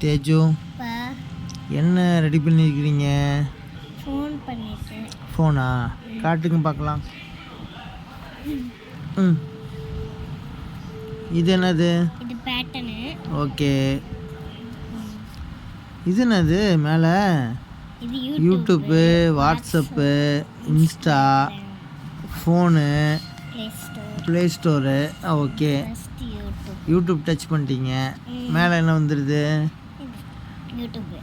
தேஜு என்ன ரெடி பண்ணியிருக்கிறீங்க ஃபோன் பண்ணிட்டு ஃபோனா காட்டுங்க பார்க்கலாம். ம். இது என்னது? இது பேட்டர்னு ஓகே. இது என்னது மேலே? YouTube WhatsApp Insta phone. Play Store okay. YouTube touch பண்ணிட்டீங்க. மேலே என்ன வந்துடுது யூடியூப்பு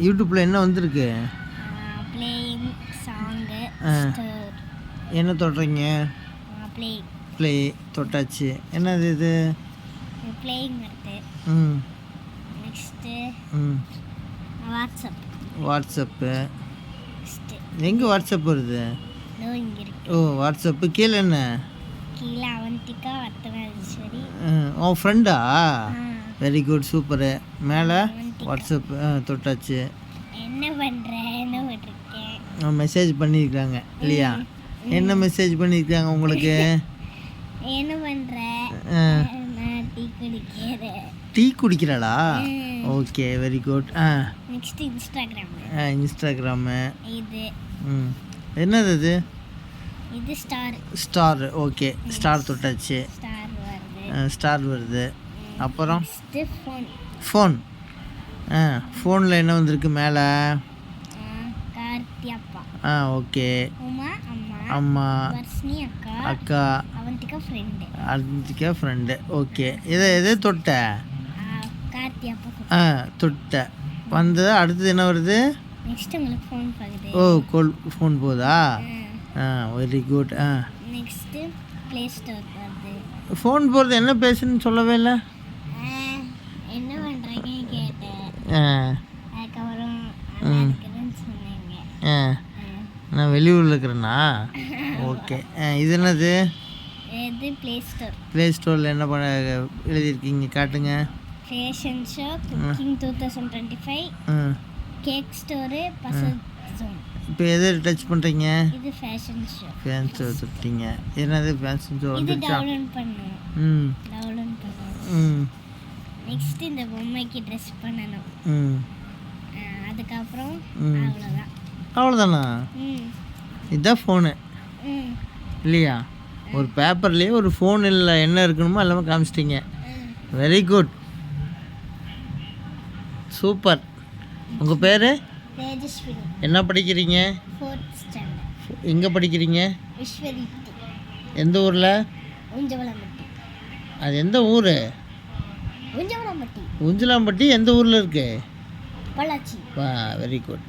யூடியூப்பில் என்ன வந்திருக்கு? பிளேயிங் சாங்கு என்ன தொடுறீங்க? Playing play தொட்டாச்சு. என்னது இது? பிளேயிங் வருது ம். நெக்ஸ்ட்டு ம். வாட்ஸ்அப் வாட்ஸ்அப்பு எங்கே வாட்ஸ்அப் வருது? இருக்கு. ஓ வாட்ஸ்அப்பு கீழே என்ன? கீழே அவந்திகா வர்த்தனாதீஸ்வரி ம், உன் ஃப்ரெண்டா. வெரி குட் சூப்பரு மேலே? வாட்ஸ்அப் தொட்டாச்சு. என்ன பண்ணுற என்ன பண்ணிருக்கேன் மெசேஜ் பண்ணியிருக்காங்க இல்லையா? என்ன மெசேஜ் பண்ணியிருக்காங்க உங்களுக்கு? என்ன பண்ணுற ஆ, நான் டீ குடிக்கிறேன். டீ குடிக்கிறாளா? ஓகே வெரி குட் ஆ. Next Instagram. ஆ, இன்ஸ்டாகிராமு. இது. ம். என்னது இது இது ஸ்டார். Star okay. ஸ்டார் தொட்டாச்சு. ஸ்டார் வருது. ஆ, ஸ்டார் வருது. அப்புறம்? ஃபோன். ஃபோன். ஆ ஃபோனில் என்ன வந்திருக்கு மேலே? ஆ ஓகே. அம்மா அக்கா அவந்திகா ஃப்ரெண்டு ஓகே. இதை எதை? தொட்ட? ஆ தொட்ட. வந்தது? அடுத்தது என்ன வருது? ஓ கோல் ஃபோன் போதா ஆ. வெரி குட் ஆ. ஃபோன் போகிறது என்ன பேசுன்னு சொல்லவே இல்லை ஆ, என்ன பண்ணுறீங்கன்னு கேட்டேன் ஆ அதுக்கப்புறம் நல்லா இருக்குதுன்னு சொன்னீங்க ஆ ஆ. நான் வெளியூரில் இருக்கிறேன்னா? ஓகே. இது என்னது? இது ப்ளே ஸ்டோர் ப்ளே ஸ்டோரில் என்ன பண்ண எழுதியிருக்கீங்க? காட்டுங்க. Fashion show cooking two thousand twenty five cake store puzzle இப்போ எதை டச் பண்ணுறீங்க இது ஃபேஷன் ஷோ ஃபேன்ஸ் தொட்டீங்க என்னது ஃபேன்ஸ் இது வந்துருச்சா? டவுன்லோட் பண்ணும். ம். டவுன்லோட் பண்ணும். ம். நெக்ஸ்ட் இந்த பொம்மைக்கு ட்ரெஸ் பண்ணணும். ம். அதுக்கப்புறம். அவ்வளோதான் அவ்வளோதானா இதுதான் ஃபோனு இல்லையா? ஒரு பேப்பர்லேயே ஒரு ஃபோனில் என்ன இருக்கணுமோ எல்லாமே காமிச்சிட்டிங்க. வெரி குட் சூப்பர் உங்கள் பேர்? என்ன படிக்கிறீங்க? எங்கே படிக்கிறீங்க? எந்த ஊரில்? அது எந்த ஊர்? உஞ்சவளம்பட்டி உஞ்சலாம்பட்டி எந்த ஊரில் இருக்கு? Very good